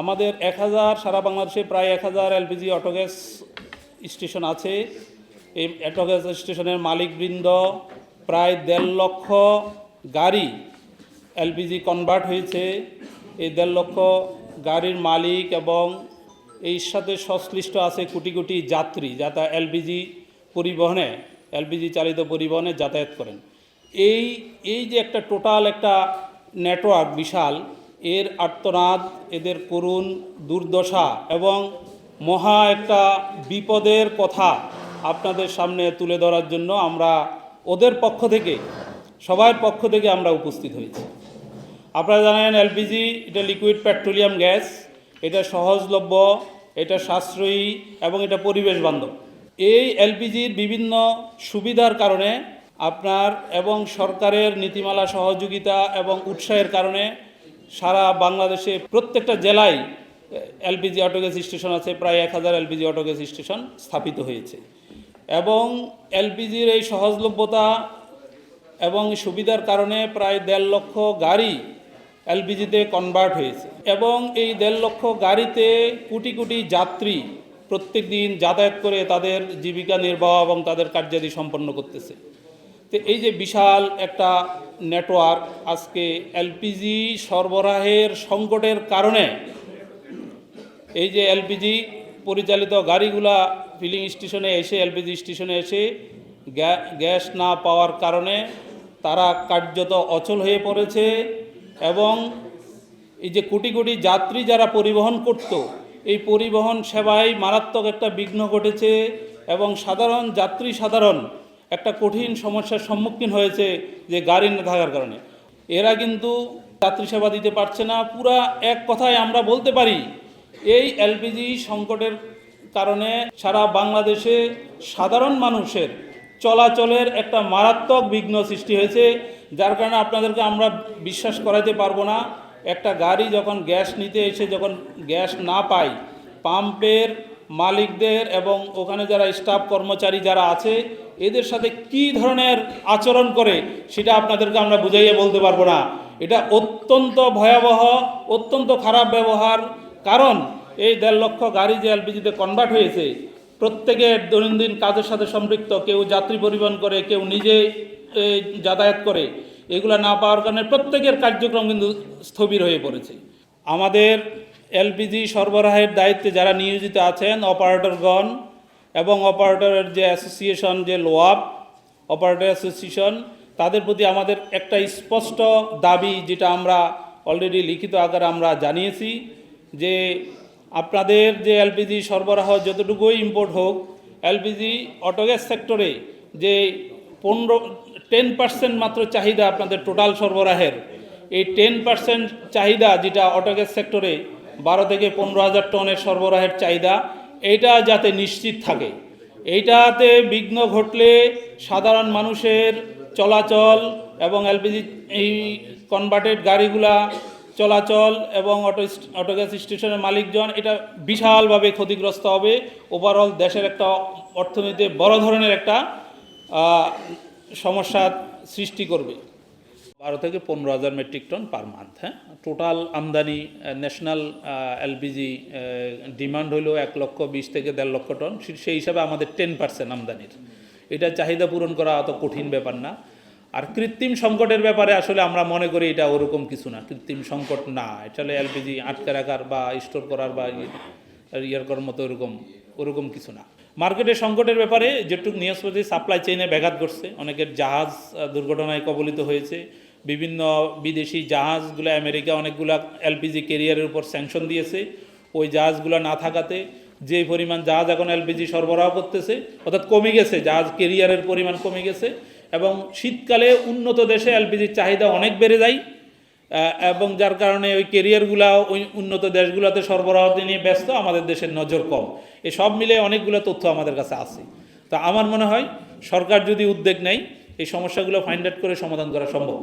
আমাদের এক হাজার, সারা বাংলাদেশে প্রায় এক হাজার এলপিজি অটোগ্যাস স্টেশন আছে। এই অটোগ্যাস স্টেশনের মালিকবৃন্দ প্রায় দেড় লক্ষ গাড়ি এলপিজি কনভার্ট হয়েছে। এই দেড় লক্ষ গাড়ির মালিক এবং এই সাথে সংশ্লিষ্ট আছে কোটি কোটি যাত্রী যাতা এলপিজি পরিবহনে, এলপিজি চালিত পরিবহনে যাতায়াত করেন। এই এই যে একটা টোটাল একটা নেটওয়ার্ক বিশাল এর আর্তনাদ, এদের করুণ দুর্দশা এবং মহা একটা বিপদের কথা আপনাদের সামনে তুলে ধরার জন্য আমরা ওদের পক্ষ থেকে সবার পক্ষ থেকে আমরা উপস্থিত হয়েছি। আপনারা জানেন, এলপিজি, এটা লিকুইড পেট্রোলিয়াম গ্যাস, এটা সহজলভ্য, এটা সাশ্রয়ী এবং এটা পরিবেশ বান্ধব। এই এলপিজির বিভিন্ন সুবিধার কারণে আপনার এবং সরকারের নীতিমালা সহযোগিতা এবং উৎসাহের কারণে সারা বাংলাদেশে প্রত্যেকটা জেলায় এলপিজি অটোগ্যাস স্টেশন আছে, প্রায় এক হাজার এলপিজি অটোগ্যাস স্টেশন স্থাপিত হয়েছে। এবং এলপিজির এই সহজলভ্যতা এবং সুবিধার কারণে প্রায় দেড় লক্ষ গাড়ি এলপিজিতে কনভার্ট হয়েছে। এবং এই দেড় লক্ষ গাড়িতে কোটি কোটি যাত্রী প্রত্যেক দিন যাতায়াত করে তাদের জীবিকা নির্বাহ এবং তাদের কার্যাদি সম্পন্ন করতেছে। তো এই যে বিশাল একটা নেটওয়ার্ক আজকে এলপিজি সরবরাহের সংকটের কারণে এই যে এলপিজি পরিচালিত গাড়িগুলা ফিলিং স্টেশনে এসে, এলপিজি স্টেশনে এসে গ্যাস না পাওয়ার কারণে তারা কার্যত অচল হয়ে পড়েছে এবং এই যে কোটি কোটি যাত্রী যারা পরিবহন করত, এই পরিবহন সেবায় মারাত্মক একটা বিঘ্ন ঘটেছে এবং সাধারণ যাত্রী সাধারণ একটা কঠিন সমস্যার সম্মুখীন হয়েছে যে গাড়ি না থাকার কারণে। এরা কিন্তু যাত্রী সেবা দিতে পারছে না। পুরা এক কথায় আমরা বলতে পারি, এই এলপিজি সংকটের কারণে সারা বাংলাদেশে সাধারণ মানুষের চলাচলের একটা মারাত্মক বিঘ্ন সৃষ্টি হয়েছে। যার কারণে আপনাদেরকে আমরা বিশ্বাস করাতে পারব না। একটা গাড়ি যখন গ্যাস নিতে এসে যখন গ্যাস না পায়, পাম্পের মালিকদের এবং ওখানে যারা স্টাফ কর্মচারী যারা আছে এদের সাথে কি ধরনের আচরণ করে, সেটা আপনাদেরকে আমরা বুঝাইয়ে বলতে পারব না। এটা অত্যন্ত ভয়াবহ, অত্যন্ত খারাপ ব্যবহার। কারণ এই দেড় লক্ষ গাড়ি যে এলপিজিতে কনভার্ট হয়েছে, প্রত্যেকের দৈনন্দিন কাজের সাথে সম্পৃক্ত, কেউ যাত্রী পরিবহন করে, কেউ নিজে যাতায়াত করে, এগুলো না পাওয়ার কারণে প্রত্যেকের কার্যক্রম কিন্তু স্থবির হয়ে পড়েছে। আমাদের এলপিজি সরবরাহের দায়িত্বে যারা নিয়োজিত আছেন, অপারেটরগণ এবং অপারেটরের যে অ্যাসোসিয়েশন, যে লোয়াব অপারেটর অ্যাসোসিয়েশন, তাদের প্রতি আমাদের একটা স্পষ্ট দাবি, যেটা আমরা অলরেডি লিখিত আকারে আমরা জানিয়েছি, যে আপনাদের যে এলপিজি সরবরাহ যতটুকুই ইম্পোর্ট হোক, এলপিজি অটোগ্যাস সেক্টরে যে পনেরো টেন পার্সেন্ট মাত্র চাহিদা আপনাদের টোটাল সরবরাহের, এই টেন পার্সেন্ট চাহিদা যেটা অটোগ্যাস সেক্টরে বারো থেকে পনেরো হাজার টনের সরবরাহের চাহিদা এইটা যাতে নিশ্চিত থাকে। এইটাতে বিঘ্ন ঘটলে সাধারণ মানুষের চলাচল এবং এলপিজি এই কনভার্টেড গাড়িগুলা চলাচল এবং অটো অটোগ্যাস স্টেশনের মালিকজন এটা বিশালভাবে ক্ষতিগ্রস্ত হবে। ওভারঅল দেশের একটা অর্থনীতিতে বড় ধরনের একটা আহ, সমস্যার সৃষ্টি করবে। বারো থেকে পনেরো হাজার মেট্রিক টন পার মান্থ হ্যাঁ? টোটাল আমদানি ন্যাশনাল এলপিজি ডিমান্ড হলো এক লক্ষ বিশ থেকে দেড় লক্ষ টন সেই হিসাবে আমাদের টেন পার্সেন্ট আমদানির। এটা চাহিদা পূরণ করা অত কঠিন ব্যাপার না। আর কৃত্রিম সংকটের ব্যাপারে আসলে আমরা মনে করি এটা ওরকম কিছু না, কৃত্রিম সংকট না, এটা এলপিজি আটকে রাখার বা স্টোর করার বা ইয়ে- ইয়ার করার মতো ওরকম ওরকম কিছু না। মার্কেটের সংকটের ব্যাপারে যেটুকু নিউজপতি সাপ্লাই চেইনে ব্যাঘাত ঘটছে, অনেকের জাহাজ দুর্ঘটনায় কবলিত হয়েছে বিভিন্ন বিদেশি জাহাজগুলো আমেরিকা অনেকগুলা এলপিজি কেরিয়ারের উপর স্যাংশন দিয়েছে। ওই জাহাজগুলো না থাকাতে যে পরিমাণ জাহাজ এখন এলপিজি সরবরাহ করতেছে, অর্থাৎ কমে গেছে, জাহাজ কেরিয়ারের পরিমাণ কমে গেছে এবং শীতকালে উন্নত দেশে এলপিজির চাহিদা অনেক বেড়ে যায় এবং যার কারণে ওই কেরিয়ারগুলা ওই উন্নত দেশগুলোতে সরবরাহ নিয়ে ব্যস্ত আমাদের দেশের নজর কম। এ সব মিলে অনেকগুলো তথ্য আমাদের কাছে আছে। তা আমার মনে হয় সরকার যদি উদ্যোগ নেয়, এই সমস্যাগুলো ফাইন্ড আউট করে সমাধান করা সম্ভব।